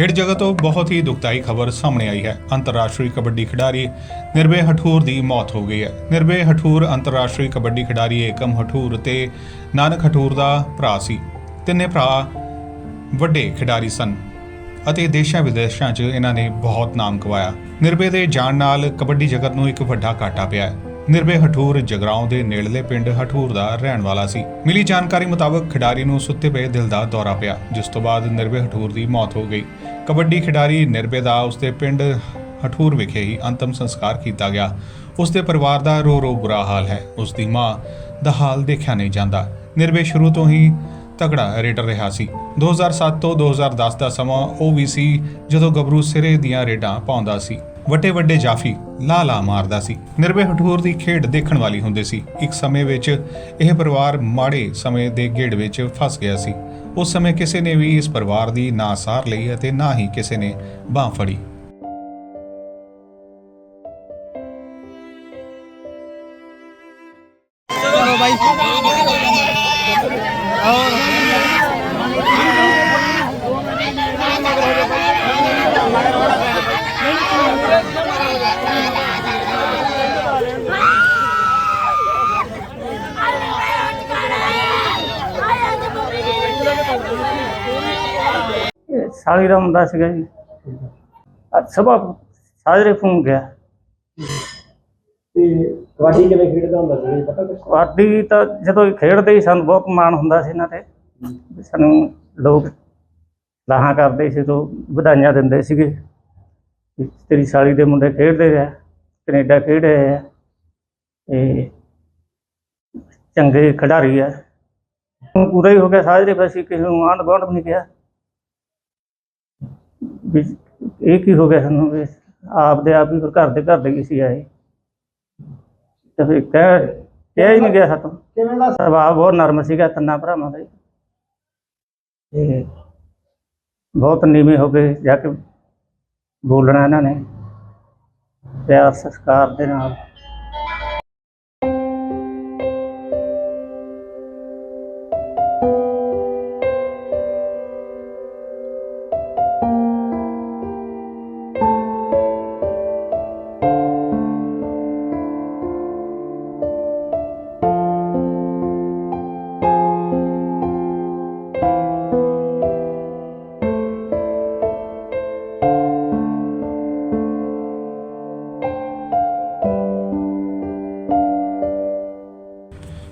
ਖੇਡ ਜਗਤ ਤੋਂ ਬਹੁਤ ਹੀ ਦੁਖਦਾਈ ਖਬਰ ਸਾਹਮਣੇ ਆਈ ਹੈ। ਅੰਤਰਰਾਸ਼ਟਰੀ ਕਬੱਡੀ ਖਿਡਾਰੀ ਨਿਰਭੈ ਹਠੂਰ ਦੀ ਮੌਤ ਹੋ ਗਈ ਹੈ। ਨਿਰਭੈ ਹਠੂਰ ਅੰਤਰਰਾਸ਼ਟਰੀ ਕਬੱਡੀ ਖਿਡਾਰੀ ਏਕਮ ਹਠੂਰ ਤੇ ਨਾਨਕ ਹਠੂਰ ਦਾ ਭਰਾ ਸੀ। ਤਿੰਨੇ ਭਰਾ ਵੱਡੇ ਖਿਡਾਰੀ ਸਨ ਅਤੇ ਦੇਸ਼ਾਂ ਵਿਦੇਸ਼ਾਂ 'ਚ ਇਹਨਾਂ ਨੇ ਬਹੁਤ ਨਾਮ ਕਮਾਇਆ। ਨਿਰਭੈ ਦੇ ਜਾਣ ਨਾਲ ਕਬੱਡੀ ਜਗਤ ਨੂੰ ਇੱਕ ਵੱਡਾ ਘਾਟਾ ਪਿਆ ਹੈ। ਨਿਰਭੇ ਹਠੂਰ ਜਗਰਾਉਂ ਦੇ ਨੇੜਲੇ ਪਿੰਡ ਹਠੂਰ ਦਾ ਰਹਿਣ ਵਾਲਾ ਸੀ। ਮਿਲੀ ਜਾਣਕਾਰੀ ਮੁਤਾਬਕ ਖਿਡਾਰੀ ਨੂੰ ਸੁੱਤੇ ਪਏ ਦਿਲ ਦਾ ਦੌਰਾ ਪਿਆ, ਜਿਸ ਤੋਂ ਬਾਅਦ ਨਿਰਭੇ ਹਠੂਰ ਦੀ ਮੌਤ ਹੋ ਗਈ। ਕਬੱਡੀ ਖਿਡਾਰੀ ਨਿਰਭੇ ਦਾ ਉਸਦੇ ਪਿੰਡ ਹਠੂਰ ਵਿਖੇ ਹੀ ਅੰਤਮ ਸੰਸਕਾਰ ਕੀਤਾ ਗਿਆ। ਉਸਦੇ ਪਰਿਵਾਰ ਦਾ ਰੋ ਰੋ ਬੁਰਾ ਹਾਲ ਹੈ। ਉਸ ਦੀ ਮਾਂ ਦਾ ਹਾਲ ਦੇਖਿਆ ਨਹੀਂ ਜਾਂਦਾ। ਨਿਰਭੇ ਸ਼ੁਰੂ ਤੋਂ ਹੀ ਤਗੜਾ ਰੇਡਰ ਰਿਹਾ ਸੀ। 2007 ਤੋਂ 2010 ਦਾ ਸਮਾਂ ਉਹ ਵੀ ਸੀ ਜਦੋਂ ਗੱਭਰੂ ਸਿਰੇ ਦੀਆਂ ਰੇਡਾਂ ਪਾਉਂਦਾ ਸੀ। ਵੱਡੇ ਵੱਡੇ ਜਾਫੀ ਲਾ ਲਾ ਮਾਰਦਾ ਸੀ। ਨਿਰਵੇ ਹਠੂਰ ਦੀ ਖੇਡ ਦੇਖਣ ਵਾਲੀ ਹੁੰਦੇ ਸੀ। ਇੱਕ ਸਮੇਂ ਵਿੱਚ ਇਹ ਪਰਿਵਾਰ ਮਾੜੇ ਸਮੇਂ ਦੇ ਗੇੜ ਵਿੱਚ ਫਸ ਗਿਆ ਸੀ। ਉਸ ਸਮੇਂ ਕਿਸੇ ਨੇ ਵੀ ਇਸ ਪਰਿਵਾਰ ਦੀ ਨਾ ਸਾਰ ਲਈ ਅਤੇ ਨਾ ਹੀ ਕਿਸੇ ਨੇ ਬਾਹ ਫੜੀ। ਚਲੋ ਬਾਈ। ਆਓ ਸਾਲੀ ਦਾ ਮੁੰਡਾ ਸੀਗਾ ਜੀ। ਅੱਜ ਸਵੇਰ ਸਾਜਰੇ ਫੋਨ ਗਿਆ। ਤੇ ਕਬੱਡੀ ਕਿਵੇਂ ਖੇਡਦਾ ਹੁੰਦਾ ਸੀ ਇਹ ਪਤਾ ਕੁਛ? ਕਬੱਡੀ ਤਾਂ ਜਦੋਂ ਇਹ ਖੇਡਦੇ ਸੀ ਸਾਨੂੰ ਬਹੁਤ ਮਾਣ ਹੁੰਦਾ ਸੀ ਇਹਨਾਂ ਤੇ। ਵੀ ਸਾਨੂੰ ਲੋਕ ਲਾਹਾਂ ਕਰਦੇ ਸੀ ਤੋਂ ਵਧਾਈਆਂ ਦਿੰਦੇ ਸੀਗੇ। ਵੀ ਤੇਰੀ ਸਾਲੀ ਦੇ ਮੁੰਡੇ ਖੇਡਦੇ ਆ ਕੈਨੇਡਾ ਖੇਡ ਰਹੇ ਆ। ਤੇ ਚੰਗੇ ਖਿਡਾਰੀ ਆ। ਹੁਣ ਪੂਰਾ ਹੀ ਹੋ ਗਿਆ ਸਾਜਰੇ ਫਿਰ ਅਸੀਂ ਕਿਸੇ ਨੂੰ ਆਂਢ ਗੁਆਂਢ ਵੀ ਨਹੀਂ ਕਿਹਾ। ਵੀ ਇਹ ਕੀ ਹੋ ਗਿਆ ਸਾਨੂੰ ਵੀ ਆਪ ਦੇ ਆਪ ਹੀ ਫਿਰ ਘਰ ਦੇ ਘਰ ਦੇ ਹੀ ਸੀ ਆਏ। ਤੇ ਫਿਰ ਕਹਿ ਕਿਹਾ ਹੀ ਨਹੀਂ ਗਿਆ ਸਾਤੋਂ ਕਿਵੇਂ ਦਾ ਸੁਭਾਅ ਬਹੁਤ ਨਰਮ ਸੀਗਾ ਤਿੰਨਾਂ ਭਰਾਵਾਂ ਦਾ। ਤੇ ਬਹੁਤ ਨੀਵੇਂ ਹੋ ਕੇ ਜਾ ਕੇ ਬੋਲਣਾ ਇਹਨਾਂ ਨੇ। ਪਿਆਰ ਸੰਸਕਾਰ ਦੇ ਨਾਲ।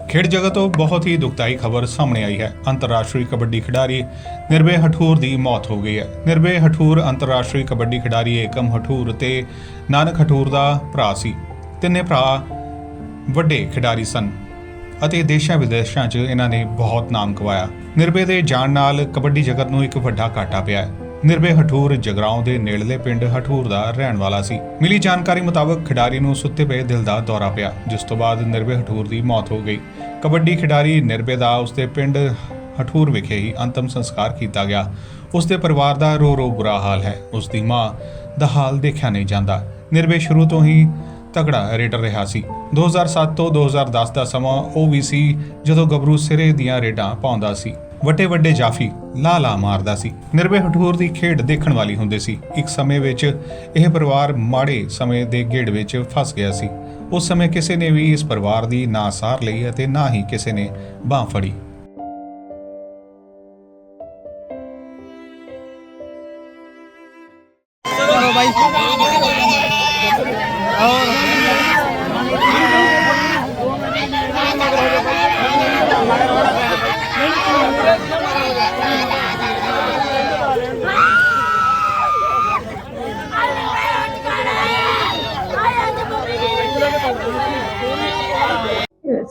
ਖੇਡ ਜਗਤ ਤੋਂ ਬਹੁਤ ਹੀ ਦੁਖਦਾਈ ਖਬਰ ਸਾਹਮਣੇ ਆਈ ਹੈ। ਅੰਤਰਰਾਸ਼ਟਰੀ ਕਬੱਡੀ ਖਿਡਾਰੀ ਨਿਰਭੈ ਹਠੂਰ ਦੀ ਮੌਤ ਹੋ ਗਈ ਹੈ। ਨਿਰਭੈ ਹਠੂਰ ਅੰਤਰਰਾਸ਼ਟਰੀ ਕਬੱਡੀ ਖਿਡਾਰੀ ਏਕਮ ਹਠੂਰ ਤੇ ਨਾਨਕ ਹਠੂਰ ਦਾ ਭਰਾ ਸੀ। ਤਿੰਨੇ ਭਰਾ ਵੱਡੇ ਖਿਡਾਰੀ ਸਨ ਅਤੇ ਦੇਸ਼ਾਂ ਵਿਦੇਸ਼ਾਂ 'ਚ ਇਹਨਾਂ ਨੇ ਬਹੁਤ ਨਾਮ ਕਮਾਇਆ। ਨਿਰਭੈ ਦੇ ਜਾਣ ਨਾਲ ਕਬੱਡੀ ਜਗਤ ਨੂੰ ਇੱਕ ਵੱਡਾ ਘਾਟਾ ਪਿਆ ਹੈ। ਨਿਰਭੈ ਹਠੂਰ ਜਗਰਾਉਂ ਦੇ ਨੇੜਲੇ ਪਿੰਡ ਹਠੂਰ ਦਾ ਰਹਿਣ ਵਾਲਾ ਸੀ। ਮਿਲੀ ਜਾਣਕਾਰੀ ਮੁਤਾਬਕ ਖਿਡਾਰੀ ਨੂੰ ਸੁੱਤੇ ਪਏ ਦਿਲ ਦਾ ਦੌਰਾ ਪਿਆ, ਜਿਸ ਤੋਂ ਬਾਅਦ ਨਿਰਭੈ ਹਠੂਰ ਦੀ ਮੌਤ ਹੋ ਗਈ। ਕਬੱਡੀ ਖਿਡਾਰੀ ਨਿਰਭੈ ਦਾ ਉਸਦੇ ਪਿੰਡ ਹਠੂਰ ਵਿਖੇ ਹੀ ਅੰਤਮ ਸੰਸਕਾਰ ਕੀਤਾ ਗਿਆ। ਉਸਦੇ ਪਰਿਵਾਰ ਦਾ ਰੋ ਰੋ ਬੁਰਾ ਹਾਲ ਹੈ। ਉਸ ਦੀ ਮਾਂ ਦਾ ਹਾਲ ਦੇਖਿਆ ਨਹੀਂ ਜਾਂਦਾ। ਨਿਰਭੈ ਸ਼ੁਰੂ ਤੋਂ ਹੀ ਤਗੜਾ ਰੇਡਰ ਰਿਹਾ ਸੀ। 2007 ਤੋਂ 2010 ਦਾ ਸਮਾਂ ਉਹ ਵੀ ਸੀ ਜਦੋਂ ਗੱਭਰੂ ਸਿਰੇ ਦੀਆਂ ਰੇਡਾਂ ਪਾਉਂਦਾ ਸੀ। ਵੱਡੇ ਵੱਡੇ ਜਾਫੀ ਲਾ ਲਾ ਮਾਰਦਾ ਸੀ। ਨਿਰਭੈ ਹਠੂਰ ਦੀ ਖੇਡ ਦੇਖਣ ਵਾਲੀ ਹੁੰਦੇ ਸੀ। ਇੱਕ ਸਮੇਂ ਵਿੱਚ ਇਹ ਪਰਿਵਾਰ ਮਾੜੇ ਸਮੇਂ ਦੇ ਗੇੜ ਵਿੱਚ ਫਸ ਗਿਆ ਸੀ। ਉਸ ਸਮੇਂ ਕਿਸੇ ਨੇ ਵੀ ਇਸ ਪਰਿਵਾਰ ਦੀ ਨਾ ਸਾਰ ਲਈ ਅਤੇ ਨਾ ਹੀ ਕਿਸੇ ਨੇ ਬਾਹ ਫੜੀ।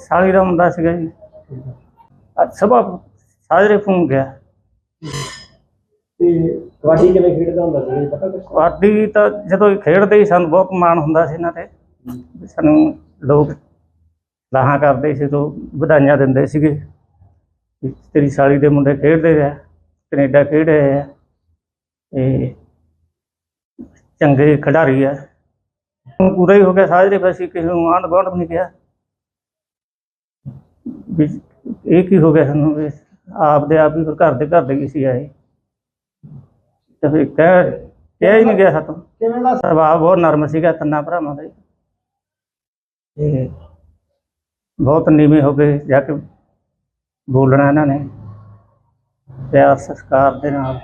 ਸਾਲੀ ਦਾ ਮੁੰਡਾ ਸੀਗਾ ਜੀ। ਅੱਜ ਸਵੇਰ ਸਾਜਰੇ ਫੋਨ ਗਿਆ। ਤੇ ਕਬੱਡੀ ਕਿਵੇਂ ਖੇਡਦਾ ਹੁੰਦਾ ਸੀ ਇਹ ਪਤਾ ਕੁਛ? ਕਬੱਡੀ ਤਾਂ ਜਦੋਂ ਖੇਡਦੇ ਸੀ ਸਾਨੂੰ ਬਹੁਤ ਮਾਣ ਹੁੰਦਾ ਸੀ ਇਹਨਾਂ ਤੇ। ਵੀ ਸਾਨੂੰ ਲੋਕ ਲਾਹਾਂ ਕਰਦੇ ਸੀ ਤੋਂ ਵਧਾਈਆਂ ਦਿੰਦੇ ਸੀਗੇ। ਵੀ ਤੇਰੀ ਸਾਲੀ ਦੇ ਮੁੰਡੇ ਖੇਡਦੇ ਆ ਕੈਨੇਡਾ ਖੇਡ ਰਹੇ ਆ। ਤੇ ਚੰਗੇ ਖਿਡਾਰੀ ਆ। ਪੂਰਾ ਹੀ ਹੋ ਗਿਆ ਸਾਜਰੇ ਫਿਰ ਅਸੀਂ ਕਿਸੇ ਨੂੰ ਆਂਢ ਗੁਆਂਢ ਵੀ ਨਹੀਂ ਕਿਹਾ। ਵੀ ਇਹ ਕੀ ਹੋ ਗਿਆ ਸਾਨੂੰ ਵੀ ਆਪ ਦੇ ਆਪ ਹੀ ਫਿਰ ਘਰ ਦੇ ਘਰ ਦੇ ਹੀ ਸੀ ਆਏ? ਤੇ ਫਿਰ ਕਹਿ ਕਿਹਾ ਹੀ ਨਹੀਂ ਗਿਆ ਸਾਤੋਂ। ਕਿਵੇਂ ਦਾ ਸੁਭਾਅ ਬਹੁਤ ਨਰਮ ਸੀਗਾ ਤਿੰਨਾਂ ਭਰਾਵਾਂ ਦਾ। ਤੇ ਬਹੁਤ ਨੀਵੇਂ ਹੋ ਕੇ ਜਾ ਕੇ ਬੋਲਣਾ ਇਹਨਾਂ ਨੇ। ਪਿਆਰ ਸਤਿਕਾਰ ਦੇ ਨਾਲ।